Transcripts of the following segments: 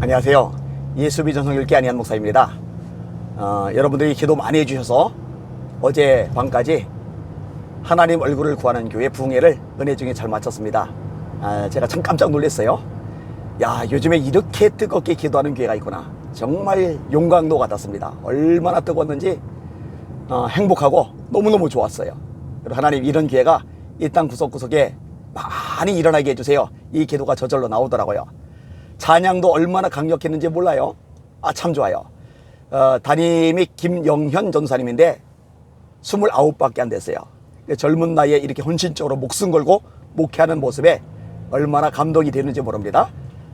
안녕하세요. 예수비 전성 일기 안희한 목사입니다. 어, 여러분들이 기도 많이 해주셔서 어제 밤까지 하나님 얼굴을 구하는 교회 부흥회를 은혜 중에 잘 마쳤습니다. 아, 제가 참 깜짝 놀랐어요. 야, 요즘에 이렇게 뜨겁게 기도하는 교회가 있구나. 정말 용광로 같았습니다. 얼마나 뜨거웠는지 어, 행복하고 너무너무 좋았어요. 그리고 하나님 이런 기회가 이 땅 구석구석에 많이 일어나게 해주세요. 이 기도가 저절로 나오더라고요. 찬양도 얼마나 강력했는지 몰라요. 아, 참 좋아요. 어, 담임이 김영현 전사님인데 29밖에 안 됐어요. 젊은 나이에 이렇게 헌신적으로 목숨 걸고 목회하는 모습에 얼마나 감동이 되는지 모릅니다.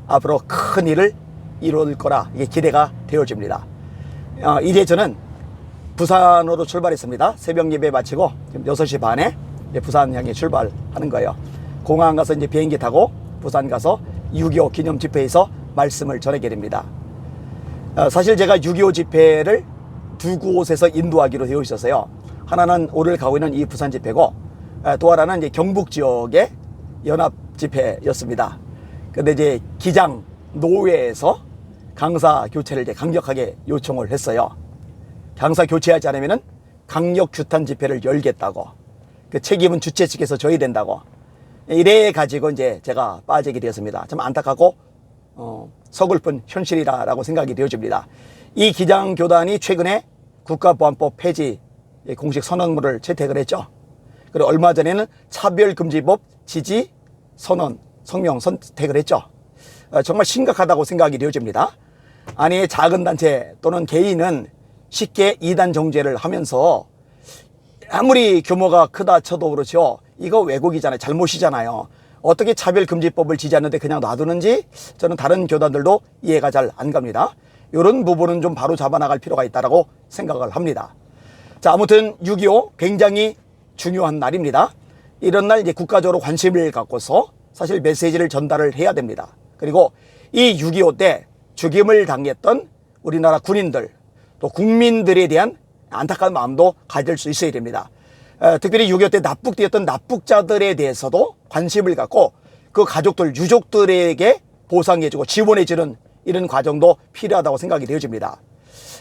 앞으로 큰 일을 이룰 거라 이게 기대가 되어집니다. 어, 이제 저는 부산으로 출발했습니다. 새벽 예배 마치고 지금 6시 반에 부산 향해 출발하는 거예요. 공항 가서 이제 비행기 타고 부산 가서 6.25 기념 집회에서 말씀을 전하게 됩니다. 어, 사실 제가 6.25 집회를 두 곳에서 인도하기로 되어 있었어요. 하나는 오늘 가고 있는 이 부산 집회고 어, 또 하나는 이제 경북 지역의 연합 집회였습니다. 근데 이제 기장 노회에서 강사 교체를 이제 강력하게 요청을 했어요. 강사 교체하지 않으면은 강력 규탄 집회를 열겠다고 그 책임은 주최 측에서 져야 된다고 이래 가지고 이제 제가 빠지게 되었습니다. 참 안타깝고 어, 서글픈 현실이다라고 생각이 되어집니다. 이 기장 교단이 최근에 국가보안법 폐지 공식 선언문을 채택을 했죠. 그리고 얼마 전에는 차별금지법 지지 선언 성명 선택을 했죠. 어, 정말 심각하다고 생각이 되어집니다. 아니 작은 단체 또는 개인은 쉽게 이단 정죄를 하면서 아무리 규모가 크다 쳐도 그렇죠. 이거 왜곡이잖아요. 잘못이잖아요. 어떻게 차별금지법을 지지하는데 그냥 놔두는지 저는 다른 교단들도 이해가 잘 안 갑니다. 이런 부분은 좀 바로 잡아나갈 필요가 있다고 생각을 합니다. 자, 아무튼 6.25 굉장히 중요한 날입니다. 이런 날 이제 국가적으로 관심을 갖고서 사실 메시지를 전달을 해야 됩니다. 그리고 이 6.25 때 죽임을 당했던 우리나라 군인들 또 국민들에 대한 안타까운 마음도 가질 수 있어야 됩니다. 어, 특별히 6.25 때 납북되었던 납북자들에 대해서도 관심을 갖고 그 가족들, 유족들에게 보상해주고 지원해주는 이런 과정도 필요하다고 생각이 되어집니다.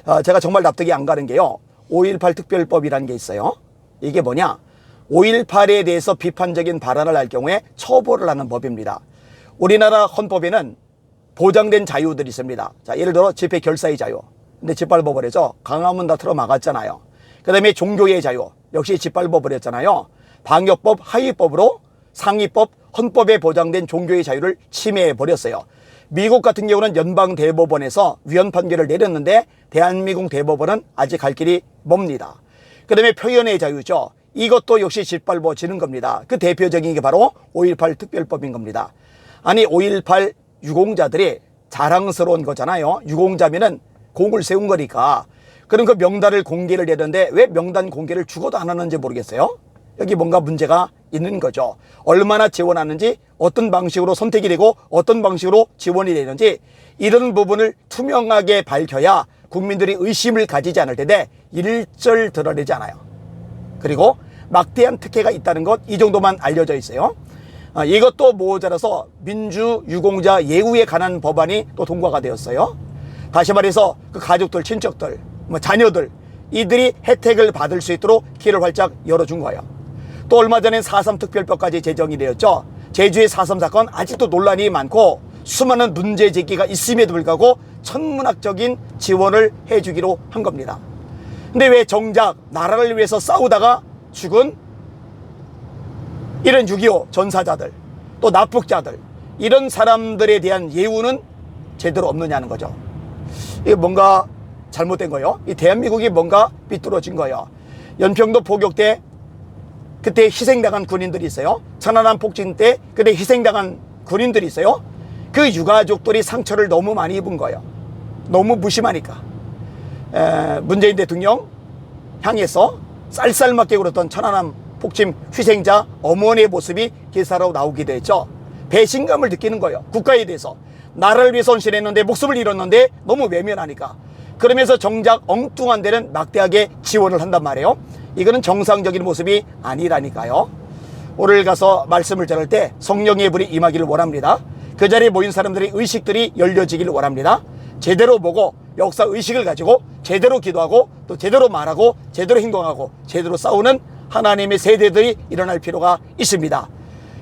어, 제가 정말 납득이 안 가는 게요. 5.18 특별법이라는 게 있어요. 이게 뭐냐? 5.18에 대해서 비판적인 발언을 할 경우에 처벌을 하는 법입니다. 우리나라 헌법에는 보장된 자유들이 있습니다. 자, 예를 들어 집회 결사의 자유. 근데 짓밟아버려서 강화문 다 틀어 막았잖아요. 그 다음에 종교의 자유. 역시 짓밟아버렸잖아요. 방역법, 하위법으로 상위법, 헌법에 보장된 종교의 자유를 침해해버렸어요. 미국 같은 경우는 연방 대법원에서 위헌 판결을 내렸는데 대한민국 대법원은 아직 갈 길이 멉니다. 그 다음에 표현의 자유죠. 이것도 역시 짓밟아지는 겁니다. 그 대표적인 게 바로 5.18 특별법인 겁니다. 아니 5.18 유공자들이 자랑스러운 거잖아요. 유공자면은 공을 세운 거니까. 그럼 그 명단을 공개를 내는데 왜 명단 공개를 죽어도 안 하는지 모르겠어요. 여기 뭔가 문제가 있는 거죠. 얼마나 지원하는지 어떤 방식으로 선택이 되고 어떤 방식으로 지원이 되는지 이런 부분을 투명하게 밝혀야 국민들이 의심을 가지지 않을 텐데 일절 드러내지 않아요. 그리고 막대한 특혜가 있다는 것 이 정도만 알려져 있어요. 아, 이것도 모자라서 민주 유공자 예우에 관한 법안이 또 통과가 되었어요. 다시 말해서 그 가족들, 친척들, 뭐 자녀들 이들이 혜택을 받을 수 있도록 길을 활짝 열어준 거예요. 또 얼마 전에 4.3 특별법까지 제정이 되었죠. 제주의 4.3 사건 아직도 논란이 많고 수많은 문제 제기가 있음에도 불구하고 천문학적인 지원을 해주기로 한 겁니다. 근데 왜 정작 나라를 위해서 싸우다가 죽은 이런 6.25 전사자들 또 납북자들 이런 사람들에 대한 예우는 제대로 없느냐는 거죠. 이게 뭔가 잘못된 거예요. 이 대한민국이 뭔가 삐뚤어진 거예요. 연평도 포격 때 그때 희생당한 군인들이 있어요. 천안함 폭진 때 그때 희생당한 군인들이 있어요. 그 유가족들이 상처를 너무 많이 입은 거예요. 너무 무심하니까. 에, 문재인 대통령 향해서 쌀쌀맞게 굴었던 천안함 폭침 희생자 어머니의 모습이 기사로 나오기도 했죠. 배신감을 느끼는 거예요. 국가에 대해서. 나라를 위해서 헌신했는데 목숨을 잃었는데 너무 외면하니까. 그러면서 정작 엉뚱한 데는 막대하게 지원을 한단 말이에요. 이거는 정상적인 모습이 아니라니까요. 오늘 가서 말씀을 전할 때 성령의 불이 임하기를 원합니다. 그 자리에 모인 사람들의 의식들이 열려지기를 원합니다. 제대로 보고 역사 의식을 가지고 제대로 기도하고 또 제대로 말하고 제대로 행동하고 제대로 싸우는 하나님의 세대들이 일어날 필요가 있습니다.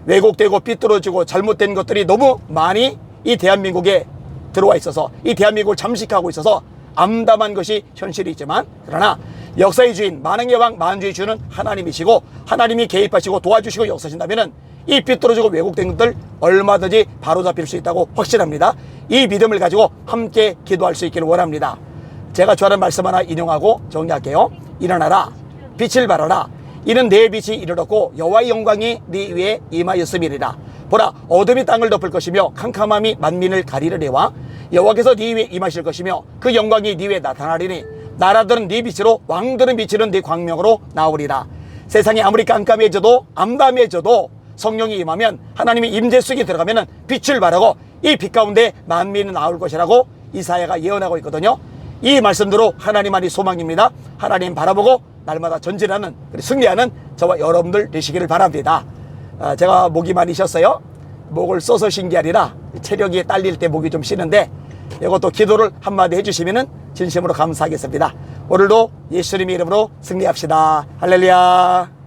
왜곡되고 삐뚤어지고 잘못된 것들이 너무 많이 이 대한민국에 들어와 있어서 이 대한민국을 잠식하고 있어서 암담한 것이 현실이 있지만 그러나 역사의 주인 만왕의 왕 만주의 주는 하나님이시고 하나님이 개입하시고 도와주시고 역사하신다면은 이 삐뚤어지고 왜곡된 것들 얼마든지 바로잡힐 수 있다고 확신합니다. 이 믿음을 가지고 함께 기도할 수 있기를 원합니다. 제가 좋아하는 말씀 하나 인용하고 정리할게요. 일어나라 빛을 발하라 이는 내 빛이 이르렀고 여호와의 영광이 네 위에 임하였음이니라 보라 어둠이 땅을 덮을 것이며 캄캄함이 만민을 가리르리와 여호와께서 네 위에 임하실 것이며 그 영광이 네 위에 나타나리니 나라들은 네 빛으로 왕들은 비치는 네 광명으로 나오리라 세상이 아무리 깜깜해져도 암담해져도 성령이 임하면 하나님의 임재 속에 들어가면은 빛을 발하고 이 빛 가운데 만민은 나올 것이라고 이사야가 예언하고 있거든요. 이 말씀대로 하나님만이 소망입니다. 하나님 바라보고 날마다 전진하는 승리하는 저와 여러분들 되시기를 바랍니다. 아, 제가 목이 많이 쉬었어요. 목을 써서 쉰 게 아니라 체력이 딸릴 때 목이 좀 쉬는데 이것도 기도를 한마디 해주시면 진심으로 감사하겠습니다. 오늘도 예수님의 이름으로 승리합시다. 할렐루야.